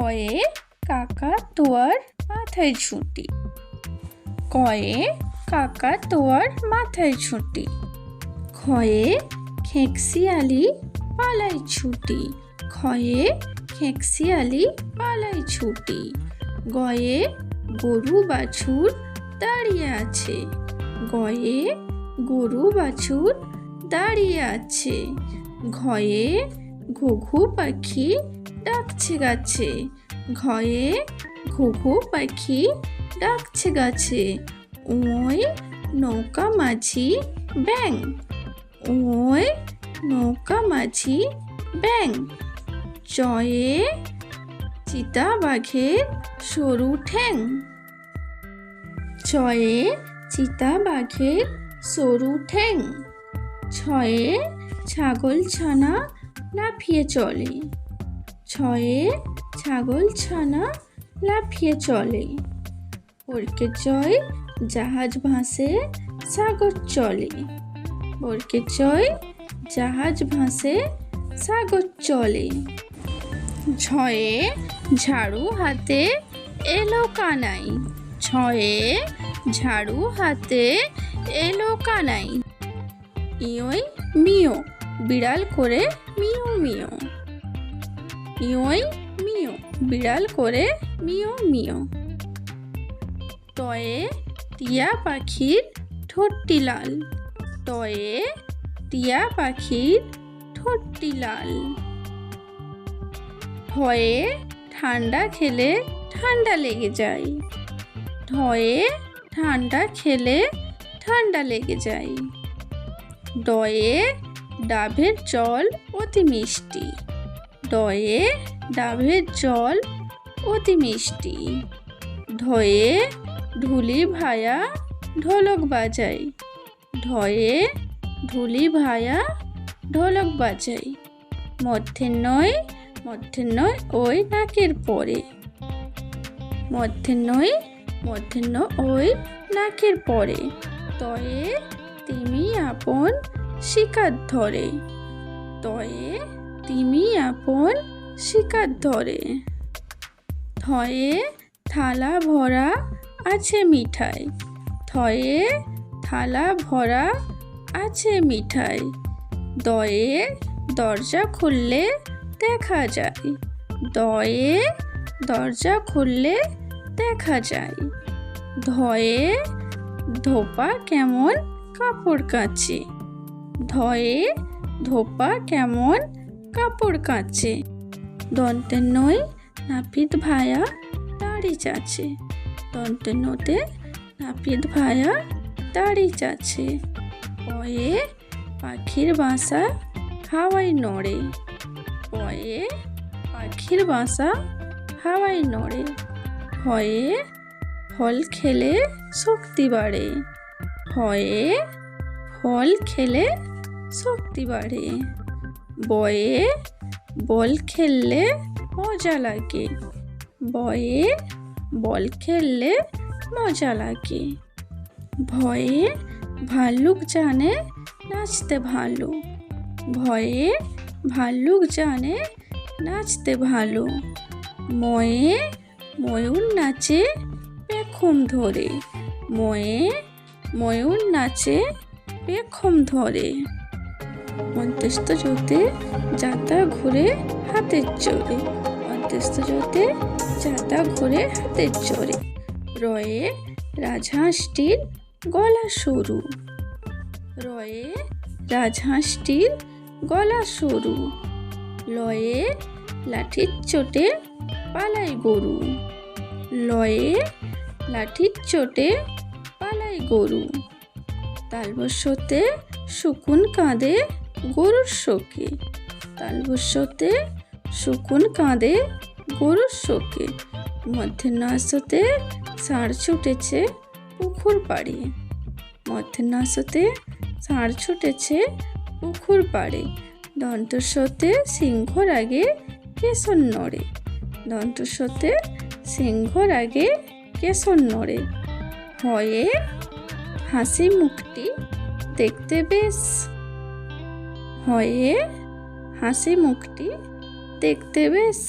কয়ে কাকা তোয়ার মাথায় ছুটি কয়ে কাকা তোয়ার মাথায় ছুটি খয়ে খেকসিয়ালি পালাই ছুটি। খয়ে খেকসিয়ালি পালাই ছুটি। গয়ে গরু বাছুর দাঁড়িয়ে আছে। গয়ে গরু বাছুর দাঁড়িয়ে আছে। ঘয়ে ঘুঘু পাখি ডাকছে গাছে। ঘয়ে ঘুঘু পাখি ডাকছে গাছে। ওই নৌকা মাঝি ব্যাং। ওই নৌকা মাঝি ব্যাং। জয়ে চিতা বাঘের সরু ঠ্যাং। ছয়ে চিতা বাঘের সরু ঠ্যাং। ছয়ে ছাগল ছানা লাফিয়ে চলে। ছয়ে ছাগল ছানা লাফিয়ে চলে। ওরকে জয় জাহাজ ভাসে, সাগর চলে। ওরকে জয় জাহাজ ভাসে, সাগর চলে। ছয়ে ঝাড়ু হাতে এলো কানাই। ছয়ে ঝাড়ু হাতে এলো কানাই। ইয়োই মিও বিড়াল করে মিও মিও ইয়োই মিও। বিড়াল করে মিও মিও। টয়ে টিয়া পাখির ঠোঁটটি লাল টয়ে টিয়া পাখির ঠোঁটটি লাল ঠয়ে ঠান্ডা খেলে ঠান্ডা লেগে যায়। ঠয়ে ঠান্ডা খেলে ঠান্ডা লেগে যায়। ডয়ে ডাবের জল অতি মিষ্টি। ডয়ে ডাবের জল অতি মিষ্টি। ধয়ে ঢুলি ভায়া ঢোলক বাজাই। ধয়ে ঢুলি ভায়া ঢোলক বাজাই। মধ্যে নয় মধ্যে নয় ওই নাকের পরে। মধ্যে নয়, মধ্যে ওই নাকের পরে। তয়ে তিমি আপন শিকার ধরে। তয়ে তিমি আপন শিকার ধরে। থয়ে থালা ভরা আছে মিঠাই। থয়ে থালা ভরা আছে মিঠাই। দয়ে দরজা খুললে দেখা যায়। দয়ে দরজা খুললে দেখা যায়। ধয়ে ধোপা কেমন কাপড় কাচে। ধয়ে ধোপা কেমন কাপড় কাচে। দন্তের নই নাপিত ভায়া দাড়ি চাচে। দন্তের নোতে নাপিত ভায়া দাড়ি চাচে। পয়ে পাখির বাসা হাওয়ায় নড়ে। পয়ে পাখির বাসা হাওয়ায় নড়ে। হয়ে ফল খেলে শক্তি বাড়ে। হয়ে ফল খেলে শক্তি বাড়ে। বয়ে বল খেললে মজা লাগে। বয়ে বল খেললে মজা লাগে। ভয়ে ভাল্লুক জানে নাচতে ভালো। ভয়ে ভাল্লুক জানে নাচতে ভালো। ময়ে ময়ূর নাচে পেখম ধরে। ময়ে ময়ূর নাচে পেখম ধরে। অন্ত্যেষ্ট জোতে যাতা ঘুরে হাতের চোরে অন্ত্যেষ্ট জোতে যাতা ঘুরে হাতের চোরে রয়ে রাজহাঁসটির গলা সরু। রয়ে রাজহাঁসটির গলা সরু। লয়ে লাঠির চোটে পালাই গরু। লয়ে লাঠির চোটে পালাই গরু। তালবস্যতে শুকুন কাঁদে গরুর শোকে। তালবস্যতে শুকুন কাঁদে গরুর শোকে। মধ্যনাশতে ষাঁড় ছুটেছে পুকুর পাড়ে। মধ্যনাশতে ষাঁড় ছুটেছে পুকুর পাড়ে। দন্তস্বতে সিংহর আগে কেশর নড়ে। দন্তস্বতে সিংহর আগে কেশর নড়ে। হয়ে হাসি মুখটি দেখতে বেশ হয়ে হাসি মুখটি দেখতে বেশ